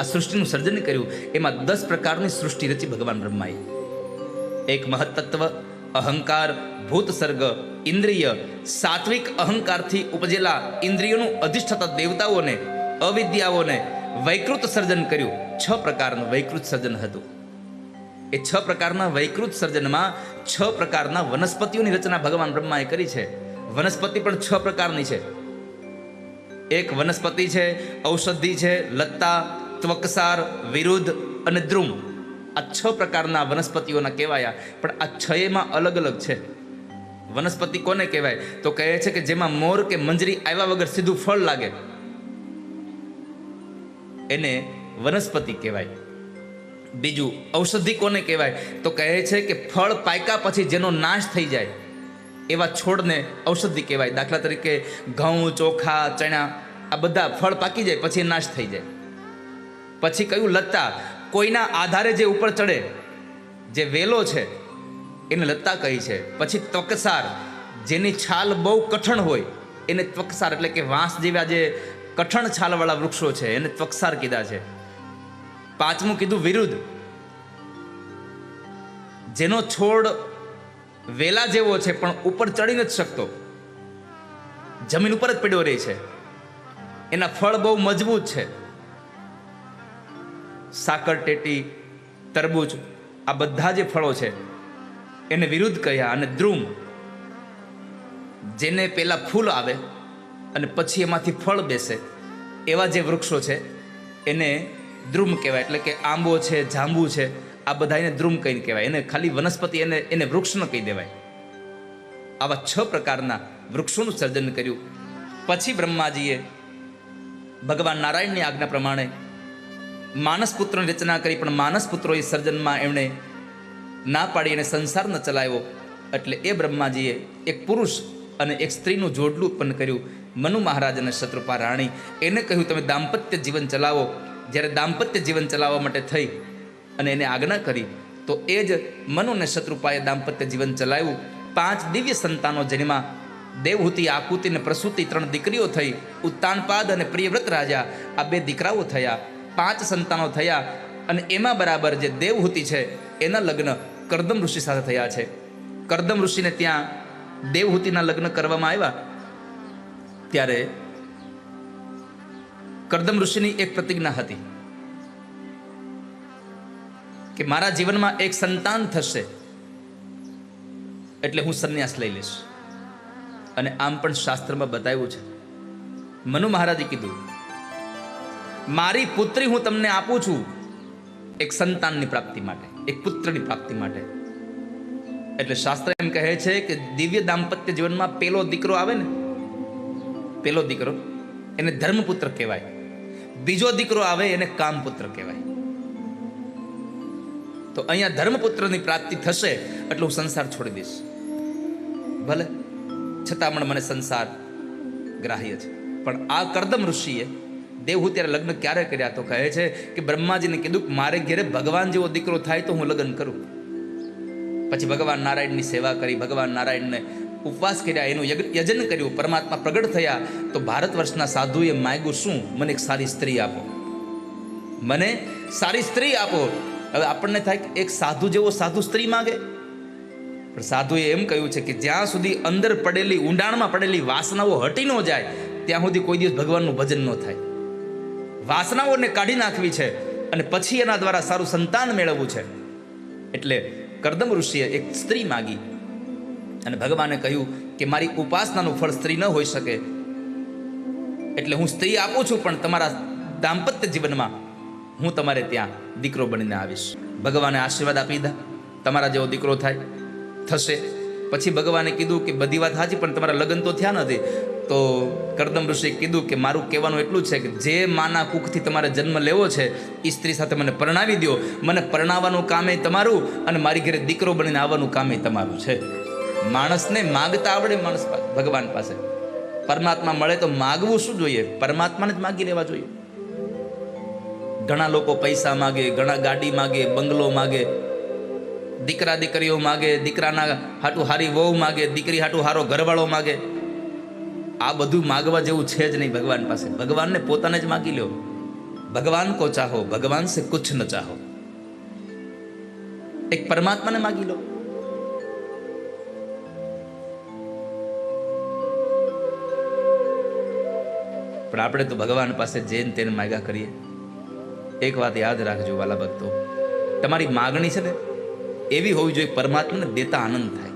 આ સૃષ્ટિનું સર્જન કર્યું, એમાં દસ પ્રકારની સૃષ્ટિ રચી ભગવાન બ્રહ્માએ. એક મહત્તત્વ, અહંકાર, ભૂત સર્ગ, ઇન્દ્રિય, સાત્વિક અહંકારથી ઉપજેલા ઇન્દ્રિયોનું અધિષ્ઠાતા દેવતાઓને, અવિદ્યાઓને વૈકૃત સર્જન કર્યું. છ પ્રકારનું વૈકૃત સર્જન હતું. એ છ પ્રકારના વૈકૃત સર્જનમાં છ પ્રકારના વનસ્પતિઓની રચના ભગવાન બ્રહ્માએ કરી છે. વનસ્પતિ પણ છ પ્રકારની છે. એક વનસ્પતિ છે, ઔષધિ છે, લત્તા ત્વકસાર વિરુદ્ધ અને દ્રુમ. આ છ પ્રકારના વનસ્પતિઓના કહેવાયા, પણ આ છએમાં અલગ અલગ છે. વનસ્પતિ કોને કહેવાય? તો કહે છે કે જેમાં મોર કે મંજરી આવ્યા વગર સીધું ફળ લાગે. એને વનસ્પતિ કહેવાય. બીજું, ઔષધિ કોને કહેવાય? તો કહે છે કે ફળ પાક્યા પછી જેનો નાશ થઈ જાય. એવા છોડને ઔષધિ કહેવાય. દાખલા તરીકે ઘઉં, ચોખા, ચણા, આ બધા ફળ પાકી જાય, પછી નાશ થઈ જાય. પછી કયું લત્તા, કોઈના આધારે જે ઉપર ચડે, જે વેલો છે, એને લત્તા કહી છે. પછી ત્વકસાર, જેની છાલ બહુ કઠણ હોય, એને ત્વકસાર એટલે કે વાંસ જેવા જે કઠણ છાલવાળા વૃક્ષો છે, એને ત્વકસાર કીધા છે. પાંચમું કીધું, વિરુદ્ધ. જેનો છોડ વેલા જેવો છે, પણ ઉપર ચડી નથી શકતો. જમીન ઉપર જ પડ્યો રહે છે. એના ફળ બહુ મજબૂત છે. સાકર, ટેટી, તરબૂચ આ બધા જે ફળો છે, એને વિરુદ્ધ કહ્યા અને દ્રુમ જેને પહેલાં ફૂલ આવે અને પછી એમાંથી ફળ બેસે, એવા જે વૃક્ષો છે, એને દ્રુમ કહેવાય. એટલે કે આંબો છે, જાંબુ છે, આ બધા એને દ્રુમ કહીને કહેવાય. એને ખાલી વનસ્પતિ એને એને વૃક્ષ ન કહી દેવાય. આવા છ પ્રકારના વૃક્ષોનું સર્જન કર્યું. પછી બ્રહ્માજીએ ભગવાન નારાયણની આજ્ઞા પ્રમાણે માનસ પુત્રની રચના કરી, પણ માનસ પુત્રોએ સર્જનમાં એમણે ના પાડી અને સંસાર ન ચલાવ્યો. એટલે એ બ્રહ્માજીએ એક પુરુષ અને એક સ્ત્રીનું જોડલું ઉત્પન્ન કર્યું, મનુ મહારાજ અને શત્રુપા રાણી. એને કહ્યું, તમે દાંપત્ય જીવન ચલાવો. જ્યારે દાંપત્ય જીવન ચલાવવા માટે થઈ અને એને આજ્ઞા કરી, તો એ જ મનુ અને શત્રુપાએ દાંપત્ય જીવન ચલાવ્યું. પાંચ દિવ્ય સંતાનો જેમાં દેવહૂતિ, આકૃતિ અને પ્રસૂતિ ત્રણ દીકરીઓ થઈ. ઉત્તાનપાદ અને પ્રિયવ્રત રાજા, આ બે દીકરાઓ થયા. પાંચ સંતાનો થયા અને એમાં બરાબર જે દેવહૂતિ છે, એના લગ્ન કરદમ ઋષિ સાથે થયા છે. કરદમ ઋષિને ત્યાં દેવહૂતિના લગ્ન કરવામાં આવ્યા. ત્યારે કરદમ ઋષિની એક પ્રતિજ્ઞા હતી કે મારા જીવનમાં એક સંતાન થશે, એટલે હું સંન્યાસ લઈ લઈશ. અને આમ પણ શાસ્ત્રમાં બતાવ્યું છે. મનુ મહારાજે કીધું મારી પુત્રી હું તમને આપું છું એક સંતાનની પ્રાપ્તિ માટે, એક પુત્રની પ્રાપ્તિ માટે. એટલે શાસ્ત્ર એમ કહે છે કે દિવ્ય દાંપત્ય જીવનમાં પેલો દીકરો આવે ને, પેલો દીકરો, એને ધર્મપુત્ર કહેવાય. બીજો દીકરો આવે, એને કામપુત્ર કહેવાય. તો અહીંયા ધર્મપુત્રની પ્રાપ્તિ થશે, એટલે હું સંસાર છોડી દઈશ. ભલે, છતાં પણ મને સંસાર ગ્રાહ્ય છે. પણ આ કરદમ ઋષિએ દેવહુ ત્યારે લગ્ન ક્યારે કર્યા? તો કહે છે કે બ્રહ્માજીને કીધું કે મારે ઘેરે ભગવાન જેવો દીકરો થાય તો હું લગ્ન કરું. પછી ભગવાન નારાયણની સેવા કરી, ભગવાન નારાયણને ઉપવાસ કર્યા, એનું યજન કર્યું, પરમાત્મા પ્રગટ થયા. તો ભારત વર્ષના સાધુએ માગ્યું, શું? મને એક સારી સ્ત્રી આપો. મને સારી સ્ત્રી આપો. હવે આપણને થાય કે એક સાધુ જેવો સાધુ સ્ત્રી માગે? પણ સાધુએ એમ કહ્યું છે કે જ્યાં સુધી અંદર પડેલી ઊંડાણમાં પડેલી વાસનાઓ હટી ન જાય, ત્યાં સુધી કોઈ દિવસ ભગવાનનું ભજન ન થાય. વાસનાઓને કાઢી નાખવી છે અને પછી એના દ્વારા સારું સંતાન મેળવવું છે. એટલે કરદમ ઋષિએ એક સ્ત્રી માગી અને ભગવાને કહ્યું કે મારી ઉપાસનાનું ફળ સ્ત્રી ન હોઈ શકે. એટલે હું સ્ત્રી આપું છું, પણ તમારા દાંપત્ય જીવનમાં હું તમારે ત્યાં દીકરો બનીને આવીશ. ભગવાને આશીર્વાદ આપી દીધા. તમારા જેવો દીકરો થાય, થશે. પછી ભગવાને કીધું કે બધી વાત સાચી, પણ તમારા લગ્ન તો થયા નથી. તો કરદમ ઋષિએ કીધું કે મારું કહેવાનું એટલું છે કે જે માના કુખથી તમારે જન્મ લેવો છે એ સ્ત્રી સાથે મને પરણાવી દો મને પરણાવવાનું કામે તમારું અને મારી ઘરે દીકરો બનીને આવવાનું કામે તમારું છે. માણસને માગતા આવડે માણસ ભગવાન પાસે. પરમાત્મા મળે તો માગવું શું જોઈએ? પરમાત્માને જ માગી લેવા જોઈએ. ઘણા લોકો પૈસા માગે, ઘણા ગાડી માગે, બંગલો માગે. દીકરા દીકરીઓ માગે, દીકરાના હાટું હારી વહુ માગે, દીકરી હાટું હારો ઘરવાળો માગે. આ બધું માગવા જેવું છે જ નહીં ભગવાન પાસે. ભગવાનને પોતાને જ માગી લ્યો. ભગવાન કો ચાહો, ભગવાન સે કુછ ન ચાહો. એક પરમાત્માને માગી લો. પણ આપણે તો ભગવાન પાસે જેન તેને માગ્યા કરીએ. એક વાત યાદ રાખજો વાલા ભક્તો. તમારી માગણી છે ને, એવી હોવી જોઈએ પરમાત્માને દેતા આનંદ થાય.